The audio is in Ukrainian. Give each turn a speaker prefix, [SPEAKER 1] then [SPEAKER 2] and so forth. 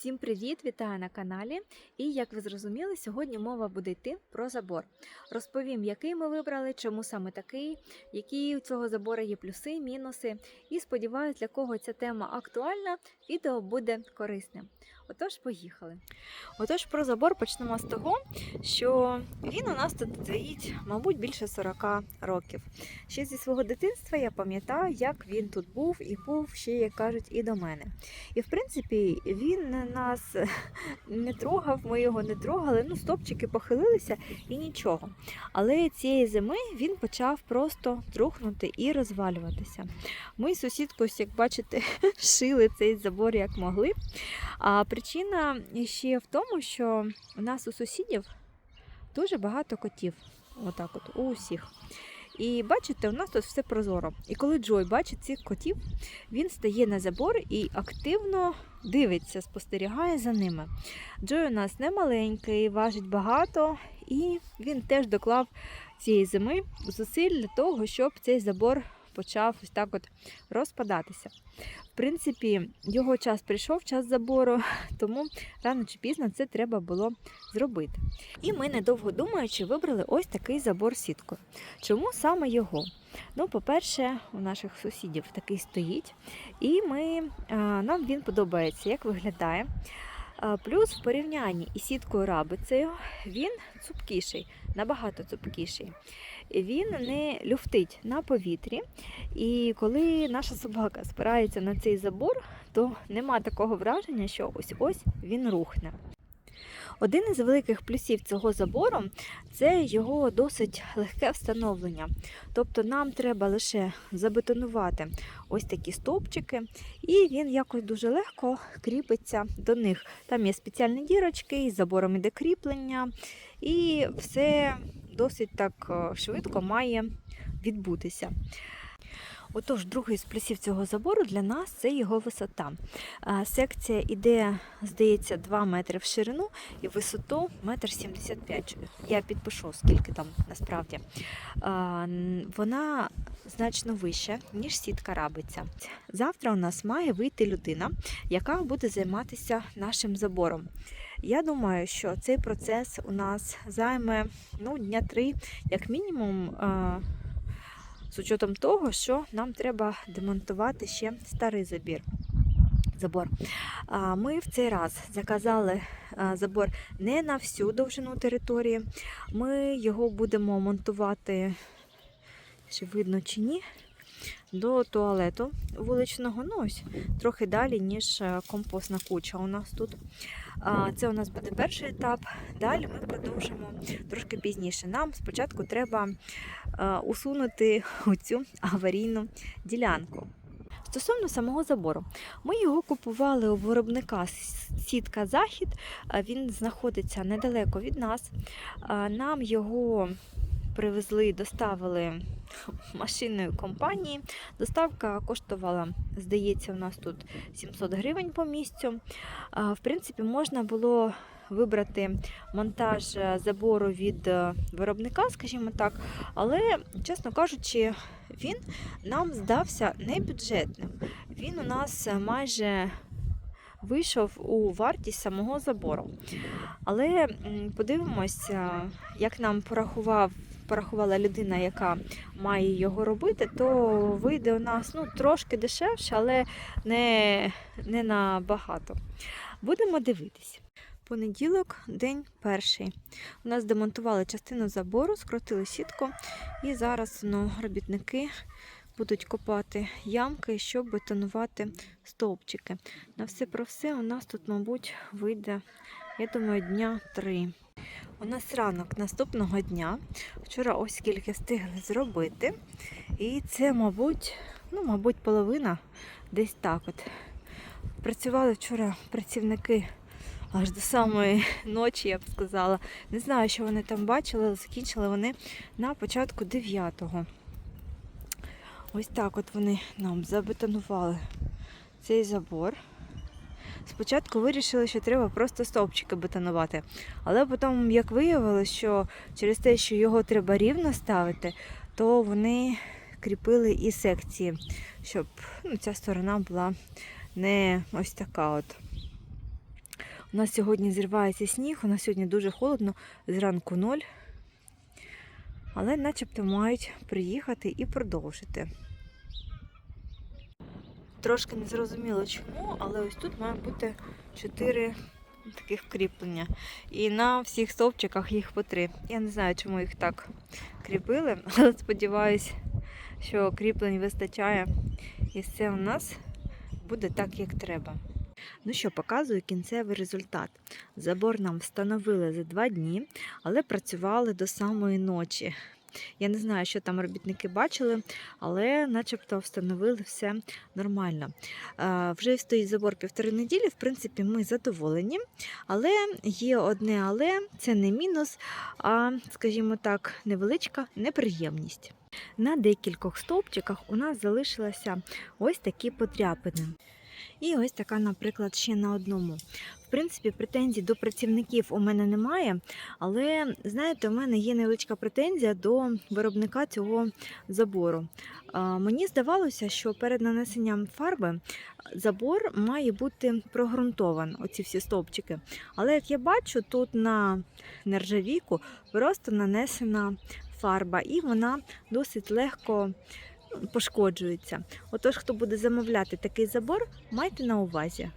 [SPEAKER 1] Всім привіт! Вітаю на каналі. І як ви зрозуміли, сьогодні мова буде йти про забор. Розповім, який ми вибрали, чому саме такий, які у цього забору є плюси, мінуси. І сподіваюся, для кого ця тема актуальна, відео буде корисним. Отож, поїхали. Отож, про забор почнемо з того, що він у нас тут стоїть, мабуть, більше 40 років. Ще зі свого дитинства я пам'ятаю, як він тут був і був ще, як кажуть, і до мене. І в принципі він нас не трогав, ми його не трогали. Ну, стопчики похилилися і нічого. Але цієї зими він почав просто трухнути і розвалюватися. Ми з сусідкою, як бачите, шили цей забор як могли. А причина ще в тому, що у нас у сусідів дуже багато котів. Отак, от у усіх. І бачите, у нас тут все прозоро. І коли Джой бачить цих котів, він стає на забор і активно дивиться, спостерігає за ними. Джой у нас не маленький, важить багато, і він теж доклав цієї зими зусиль для того, щоб цей забор почав ось так от розпадатися. Принципі, його час прийшов, час забору, тому рано чи пізно це треба було зробити. І ми, недовго думаючи, вибрали ось такий забор сіткою. Чому саме його? Ну, по-перше, у наших сусідів такий стоїть, і ми, нам він подобається, як виглядає. Плюс в порівнянні із сіткою рабицею він цупкіший, набагато цупкіший. Він не люфтить на повітрі. І коли наша собака спирається на цей забор, то нема такого враження, що ось ось він рухне. Один із великих плюсів цього забору це його досить легке встановлення. Тобто нам треба лише забетонувати ось такі стовпчики, і він якось дуже легко кріпиться до них. Там є спеціальні дірочки, із забором іде кріплення, і все досить так е, швидко має відбутися. Отож, другий з плюсів цього забору для нас це його висота. Секція йде, здається, 2 метри в ширину і висоту 1,75 м. Я підпишу, скільки там насправді. Вона значно вища, ніж сітка рабиця. Завтра у нас має вийти людина, яка буде займатися нашим забором. Я думаю, що цей процес у нас займе ну, дня три, як мінімум. З учетом того, що нам треба демонтувати ще старий забір. Забор. Ми в цей раз заказали забор не на всю довжину території. Ми його будемо монтувати, чи видно чи ні, до туалету вуличного. Ну, трохи далі, ніж е, компостна куча у нас тут. Це у нас буде перший етап. Далі ми продовжимо трошки пізніше. Нам спочатку треба е, усунути цю аварійну ділянку. Стосовно самого забору, ми його купували у виробника сітка Захід. Він знаходиться недалеко від нас. Нам його привезли, доставили машиною компанії. Доставка коштувала, здається, у нас тут 700 гривень по місцю. В принципі, можна було вибрати монтаж е, забору від е, виробника, скажімо так, але, чесно кажучи, він нам здався небюджетним. Він у нас майже вийшов у вартість самого забору. Але м, подивимось, е, як нам порахував. Порахувала людина, яка має його робити, то вийде у нас ну, трошки дешевше, але не, не набагато. Будемо дивитись. Понеділок, день перший. У нас демонтували частину забору, скрутили сітку, і зараз ну, робітники будуть копати ямки, щоб бетонувати стовпчики. На все про все у нас тут, мабуть, вийде, я думаю, дня три. У нас ранок наступного дня. Вчора ось скільки встигли зробити. І це, мабуть, ну, мабуть, половина десь так от. Працювали вчора працівники аж до самої ночі, я б сказала. Не знаю, що вони там бачили, але закінчили вони на початку 9-го. Ось так от вони нам забетонували цей забор. Спочатку вирішили, що треба просто стовпчики бетонувати. Але потім, як виявилося, що через те, що його треба рівно ставити, то вони кріпили і секції, щоб ну, ця сторона була не ось така от. У нас сьогодні зривається сніг, у нас сьогодні дуже холодно, зранку ноль. Але начебто мають приїхати і продовжити. Трошки не зрозуміло чому, але ось тут має бути чотири таких кріплення. І на всіх стовпчиках їх по три. Я не знаю, чому їх так кріпили, але сподіваюся, що кріплень вистачає. І все у нас буде так, як треба. Ну що, показую кінцевий результат. Забор нам встановили за два дні, але працювали до самої ночі. Я не знаю, що там робітники бачили, але начебто встановили все нормально. Е, Вже стоїть забор півтори неділі, в принципі, ми задоволені. Але є одне але це не мінус, а, скажімо так, невеличка неприємність. На декількох стовпчиках у нас залишилися ось такі подряпини. І ось така, наприклад, ще на одному. В принципі, претензій до працівників у мене немає, але знаєте, у мене є невеличка претензія до виробника цього забору. Мені здавалося, що перед нанесенням фарби забор має бути прогрунтований, оці всі стовпчики. Але як я бачу, тут на нержавійку просто нанесена фарба, і вона досить легко пошкоджується. Отож, хто буде замовляти такий забор, майте на увазі.